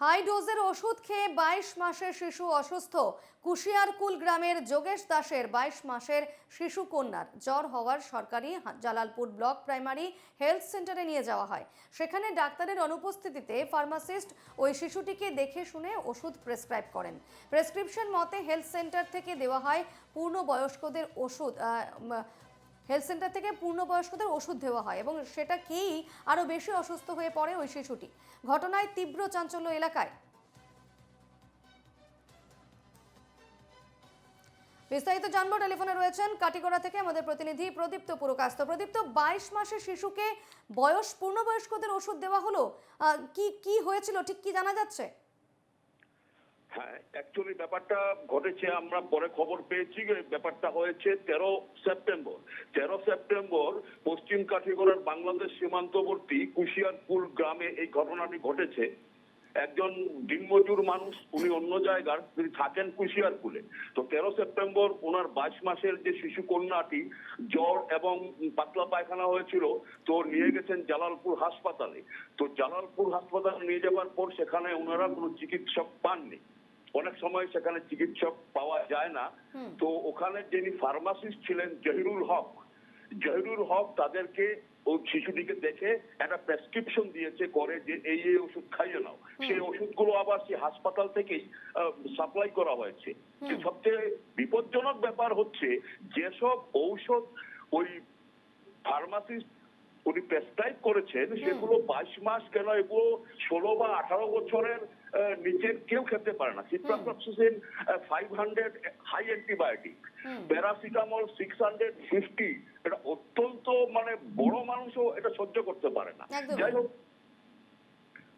High ডোজের ওষুধ খেয়ে বাইশ মাসের শিশু অসুস্থ। কুশিয়ারকুল গ্রামের যোগেশ দাসের বাইশ মাসের শিশু কন্যার জ্বর হওয়ার সরকারি জালালপুর ব্লক প্রাইমারি হেলথ সেন্টারে নিয়ে যাওয়া হয়। সেখানে ডাক্তারের অনুপস্থিতিতে ফার্মাসিস্ট ওই শিশুটিকে দেখে শুনে ওষুধ প্রেসক্রাইব করেন। প্রেসক্রিপশন মতে হেলথ সেন্টার থেকে দেওয়া হয় পূর্ণ বয়স্কদের ওষুধ হেলথ সেন্টার থেকে পূর্ণবয়স্কদের ওষুধ দেওয়া হয় এবং সেটা খেয়েই আরও বেশি অসুস্থ হয়ে পড়ে ওই শিশুটি। ঘটনায় তীব্র চাঞ্চল্য এলাকায়। বিস্তারিত জানব, টেলিফোনে রয়েছেন কাটিগড়া থেকে আমাদের প্রতিনিধি প্রদীপ্ত পুরকাস্ত। প্রদীপ্ত, বাইশ মাসের শিশুকে বয়স, পূর্ণবয়স্কদের ওষুধ দেওয়া হলো কি কি হয়েছিল? ঠিক কি জানা যাচ্ছে? হ্যাঁ অ্যাকচুয়ালি ব্যাপারটা ঘটেছে, আমরা পরে খবর পেয়েছি ব্যাপারটা হয়েছে তেরো সেপ্টেম্বর। তেরো সেপ্টেম্বর পশ্চিম কাঠিগড়ার বাংলাদেশ সীমান্তবর্তী কুশিয়ারপুর গ্রামে এই ঘটনাটি ঘটেছে। একজন দিনমজুর মানুষ, উনি অন্য জায়গার, তিনি থাকেন কুশিয়ারপুরে। তো তেরো সেপ্টেম্বর ওনার বাইশ মাসের যে শিশু কন্যাটি জ্বর এবং পাতলা পায়খানা হয়েছিল, তো নিয়ে গেছেন জালালপুর হাসপাতালে। তো জালালপুর হাসপাতালে নিয়ে যাওয়ার পর সেখানে ওনারা কোনো চিকিৎসক পাননি। অনেক সময় সেখানে চিকিৎসক পাওয়া যায় না। তো ওখানে যিনি ফার্মাসিস্ট ছিলেন জহিরুল হক জহিরুল হক তাদেরকে ওই শিশুটিকে দেখে একটা প্রেসক্রিপশন দিয়েছে করে যে এই এই ওষুধ খাইয়ে নাও। সেই ওষুধগুলো আবার সেই হাসপাতাল থেকেই সাপ্লাই করা হয়েছে। সবচেয়ে বিপজ্জনক ব্যাপার হচ্ছে যেসব ঔষধ ওই ফার্মাসিস্ট উনি প্রেসক্রাইব করেছেন সেগুলো বাইশ মাস কেন এগুলো ষোলো বা আঠারো বছরের নিচের কেউ খেতে পারে না। Ciprofloxacin five hundred high antibiotic paracetamol six hundred fifty এটা অত্যন্ত মানে বড় মানুষও এটা সহ্য করতে পারে না। যাই হোক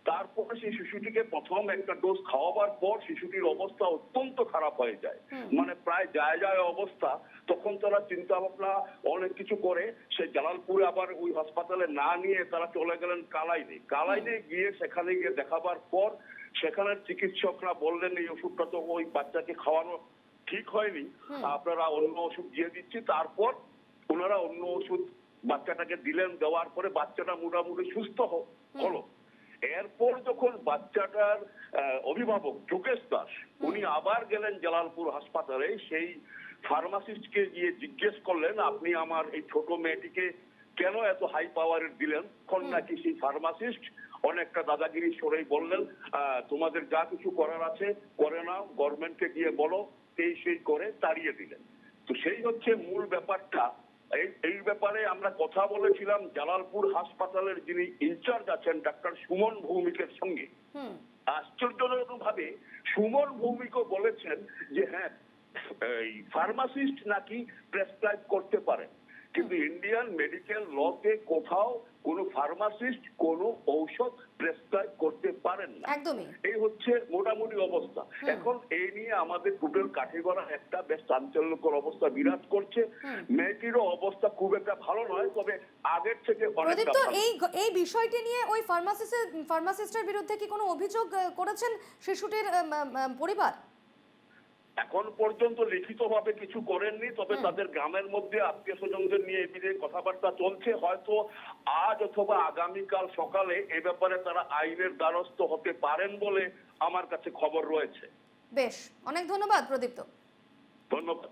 তারপরে সেই শিশুটিকে প্রথম একটা ডোজ খাওয়াবার পর শিশুটির অবস্থা অত্যন্ত খারাপ হয়ে যায়। মানে প্রায় যায় যায় অবস্থা। তখন তারা চিন্তা ভাবনা অনেক কিছু করে। সে জালালপুরে আবার ওই হাসপাতালে না নিয়ে তারা চলে গেলেন কালাইনে। কালাইনে গিয়ে সেখানে গিয়ে দেখাবার পর সেখানের চিকিৎসকরা বললেন এই ওষুধটা তো ওই বাচ্চাকে খাওয়ানো ঠিক হয়নি। আপনারা অন্য ওষুধ দিয়ে দিচ্ছি। তারপর ওনারা অন্য ওষুধ বাচ্চাটাকে দিলেন। দেওয়ার পরে বাচ্চাটা মোটামুটি সুস্থ হলো। এরপর যখন বাচ্চাটার অভিভাবক যোগেশ দাস উনি আবার গেলেন জালালপুর হাসপাতালে সেই ফার্মাসিস্টকে গিয়ে জিজ্ঞেস করলেন আপনি আমার এই ছোট মেয়েটিকে কেন এত হাই পাওয়ারের দিলেন? তখন নাকি সেই ফার্মাসিস্ট অনেকটা দাদাগিরি সরেই বললেন আহ, তোমাদের যা কিছু করার আছে করে নাও গভর্নমেন্টকে গিয়ে বলো এই সেই করে তাড়িয়ে দিলেন। তো সেই হচ্ছে মূল ব্যাপারটা। এই ব্যাপারে আমরা কথা বলেছিলাম জালালপুর হাসপাতালের যিনি ইনচার্জ আছেন ডাক্তার সুমন ভৌমিকের সঙ্গে। আশ্চর্যজনক ভাবে সুমন ভৌমিকও বলেছেন যে হ্যাঁ এই ফার্মাসিস্ট নাকি প্রেসক্রাইব করতে পারেন। কিন্তু ইন্ডিয়ান মেডিকেল লতে কোথাও কোনো ফার্মাসিস্ট কোনো ঔষধ প্রেসক্রাইব করতে পারেন না। একদমই। এই হচ্ছে মোটামুটি অবস্থা। এখন এই নিয়ে আমাদের টোটাল কাঠিগড়া একটা বেশ চাঞ্চল্যকর অবস্থা বিরাজ করছে। মেয়েটিরও অবস্থা খুব একটা ভালো নয় তবে আগের থেকে প্রদীপ্ত ভালো। এই এই বিষয়টি নিয়ে ওই ফার্মাসিস্টের ফার্মাসিস্টের বিরুদ্ধে কি কোনো অভিযোগ করেছেন শিশুটির পরিবার? এখন পর্যন্ত লিখিতভাবে কিছু করেননি তবে তাদের গ্রামের মধ্যে আত্মীয় স্বজনদের নিয়ে বিষয়ে কথাবার্তা চলছে। হয়তো আজ অথবা আগামীকাল সকালে এ ব্যাপারে তারা আইনের দ্বারস্থ হতে পারেন বলে আমার কাছে খবর রয়েছে। বেশ অনেক ধন্যবাদ প্রদীপ্ত। ধন্যবাদ।